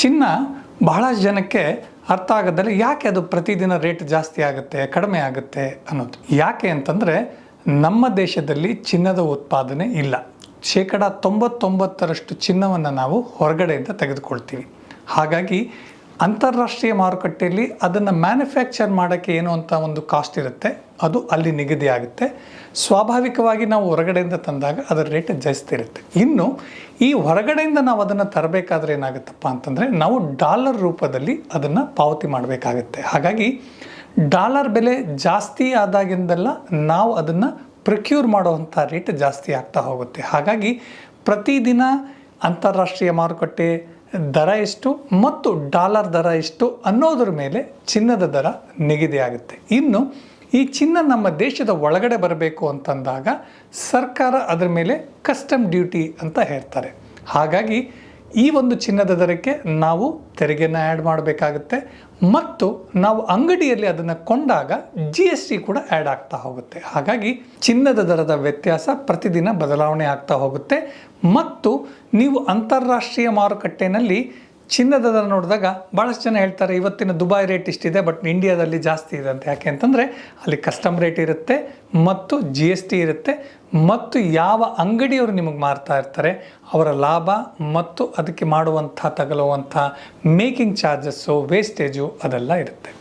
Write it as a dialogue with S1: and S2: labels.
S1: ಚಿನ್ನ ಬಹಳಷ್ಟು ಜನಕ್ಕೆ ಅರ್ಥ ಆಗೋದಲ್ಲಿ ಯಾಕೆ ಅದು ಪ್ರತಿದಿನ ರೇಟ್ ಜಾಸ್ತಿ ಆಗುತ್ತೆ, ಕಡಿಮೆ ಆಗುತ್ತೆ ಅನ್ನೋದು. ಯಾಕೆ ಅಂತಂದರೆ ನಮ್ಮ ದೇಶದಲ್ಲಿ ಚಿನ್ನದ ಉತ್ಪಾದನೆ ಇಲ್ಲ. ಶೇಕಡ ತೊಂಬತ್ತೊಂಬತ್ತರಷ್ಟು ಚಿನ್ನವನ್ನು ನಾವು ಹೊರಗಡೆಯಿಂದ ತೆಗೆದುಕೊಳ್ತೀವಿ. ಹಾಗಾಗಿ ಅಂತಾರಾಷ್ಟ್ರೀಯ ಮಾರುಕಟ್ಟೆಯಲ್ಲಿ ಅದನ್ನು ಮ್ಯಾನುಫ್ಯಾಕ್ಚರ್ ಮಾಡೋಕ್ಕೆ ಏನು ಅಂತ ಒಂದು ಕಾಸ್ಟ್ ಇರುತ್ತೆ, ಅದು ಅಲ್ಲಿ ನಿಗದಿ ಆಗುತ್ತೆ ಸ್ವಾಭಾವಿಕವಾಗಿ ನಾವು ಹೊರಗಡೆಯಿಂದ ತಂದಾಗ ಅದರ ರೇಟ್ ಜಾಸ್ತಿ ಇರುತ್ತೆ ಇನ್ನು ಈ ಹೊರಗಡೆಯಿಂದ ನಾವು ಅದನ್ನು ತರಬೇಕಾದ್ರೆ ಏನಾಗುತ್ತಪ್ಪ ಅಂತಂದರೆ ನಾವು ಡಾಲರ್ ರೂಪದಲ್ಲಿ ಅದನ್ನು ಪಾವತಿ ಮಾಡಬೇಕಾಗುತ್ತೆ. ಹಾಗಾಗಿ ಡಾಲರ್ ಬೆಲೆ ಜಾಸ್ತಿ ಆದಾಗಿಂದೆಲ್ಲ ನಾವು ಅದನ್ನು ಪ್ರೊಕ್ಯೂರ್ ಮಾಡುವಂಥ ರೇಟ್ ಜಾಸ್ತಿ ಆಗ್ತಾ ಹೋಗುತ್ತೆ. ಹಾಗಾಗಿ ಪ್ರತಿದಿನ ಅಂತಾರಾಷ್ಟ್ರೀಯ ಮಾರುಕಟ್ಟೆ ದರ ಎಷ್ಟು ಮತ್ತು ಡಾಲರ್ ದರ ಎಷ್ಟು ಅನ್ನೋದ್ರ ಮೇಲೆ ಚಿನ್ನದ ದರ ನಿಗದಿಯಾಗುತ್ತೆ. ಇನ್ನು ಈ ಚಿನ್ನ ನಮ್ಮ ದೇಶದ ಒಳಗಡೆ ಬರಬೇಕು ಅಂತಂದಾಗ ಸರ್ಕಾರ ಅದರ ಮೇಲೆ ಕಸ್ಟಮ್ ಡ್ಯೂಟಿ ಅಂತ ಹೇಳ್ತಾರೆ. ಹಾಗಾಗಿ ಈ ಒಂದು ಚಿನ್ನದ ದರಕ್ಕೆ ನಾವು ತೆರಿಗೆನ ಆ್ಯಡ್ ಮಾಡಬೇಕಾಗುತ್ತೆ. ಮತ್ತು ನಾವು ಅಂಗಡಿಯಲ್ಲಿ ಅದನ್ನು ಕೊಂಡಾಗ ಜಿ ಎಸ್ ಟಿ ಕೂಡ ಆ್ಯಡ್ ಆಗ್ತಾ ಹೋಗುತ್ತೆ. ಹಾಗಾಗಿ ಚಿನ್ನದ ದರದ ವ್ಯತ್ಯಾಸ ಪ್ರತಿದಿನ ಬದಲಾವಣೆ ಆಗ್ತಾ ಹೋಗುತ್ತೆ. ಮತ್ತು ನೀವು ಅಂತಾರಾಷ್ಟ್ರೀಯ ಮಾರುಕಟ್ಟೆನಲ್ಲಿ ಚಿನ್ನದ ದರ ನೋಡಿದಾಗ ಭಾಳಷ್ಟು ಜನ ಹೇಳ್ತಾರೆ, ಇವತ್ತಿನ ದುಬೈ ರೇಟ್ ಇಷ್ಟಿದೆ, ಬಟ್ ಇಂಡಿಯಾದಲ್ಲಿ ಜಾಸ್ತಿ ಇದೆ. ಅಂತ. ಯಾಕೆ ಅಂತಂದರೆ, ಅಲ್ಲಿ ಕಸ್ಟಮ್ ರೇಟ್ ಇರುತ್ತೆ, ಮತ್ತು ಜಿ ಎಸ್ ಟಿ ಇರುತ್ತೆ, ಮತ್ತು ಯಾವ ಅಂಗಡಿಯವರು ನಿಮಗೆ ಮಾರ್ತಾ ಇರ್ತಾರೆ, ಅವರ ಲಾಭ ಮತ್ತು ಅದಕ್ಕೆ ಮಾಡುವಂಥ ತಗಲುವಂಥ ಮೇಕಿಂಗ್ ಚಾರ್ಜಸ್ಸು, ವೇಸ್ಟೇಜು ಅದೆಲ್ಲ ಇರುತ್ತೆ.